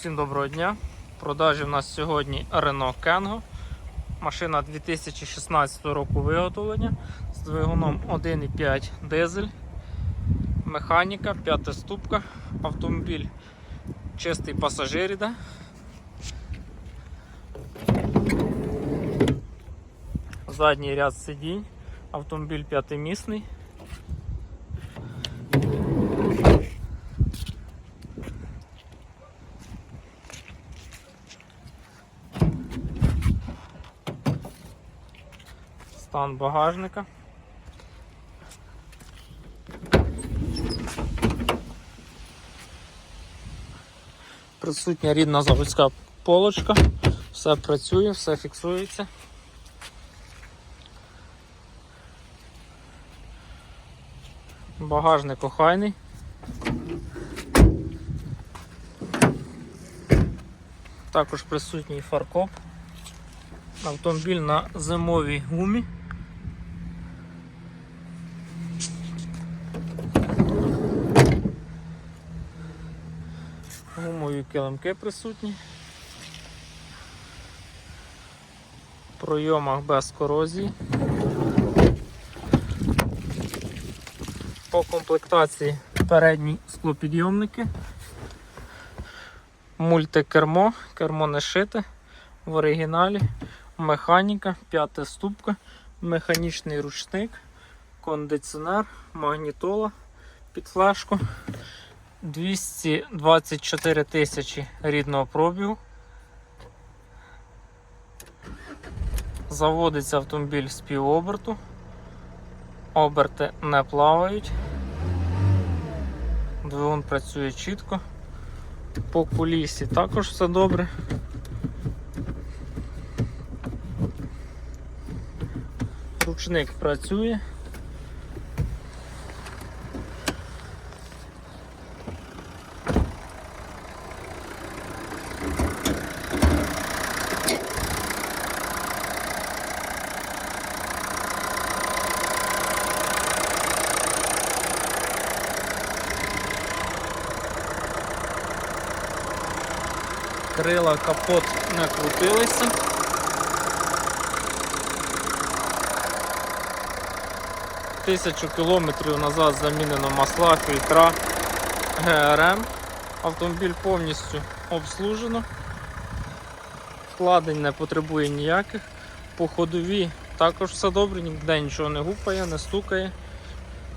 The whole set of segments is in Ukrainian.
Всім доброго дня. Продажі в нас сьогодні Renault Kangoo. Машина 2016 року виготовлення з двигуном 1,5 дизель. Механіка, п'ята ступка, автомобіль чистий пасажир іде. Задній ряд сидінь, автомобіль п'ятимісний. Стан багажника. Присутня рідна заводська полочка, все працює, все фіксується. Багажник охайний. Також присутній фаркоп. Автомобіль на зимовій гумі. Гумові килимки присутні. В пройомах без корозії. По комплектації передні склопідйомники, мультикермо, кермо не шите в оригіналі, механіка, п'ята ступка, механічний ручник, кондиціонер, магнітола під флешку, 224 тисячі рідного пробігу. Заводиться автомобіль з півоберту. Оберти не плавають. Двигун працює чітко. По кулісі також все добре. Ручник працює. Крила капот не крутилися. Тисячу кілометрів назад замінено масла, фільтра ГРМ. Автомобіль повністю обслужено. Вкладень не потребує ніяких. По ходові також все добре, ніде нічого не гупає, не стукає.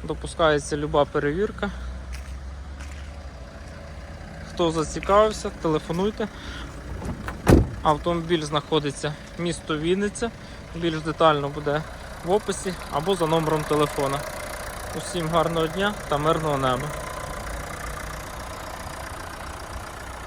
Допускається люба перевірка. Хто зацікавився, телефонуйте. Автомобіль знаходиться місто Вінниця. Більш детально буде в описі або за номером телефона. Усім гарного дня та мирного неба.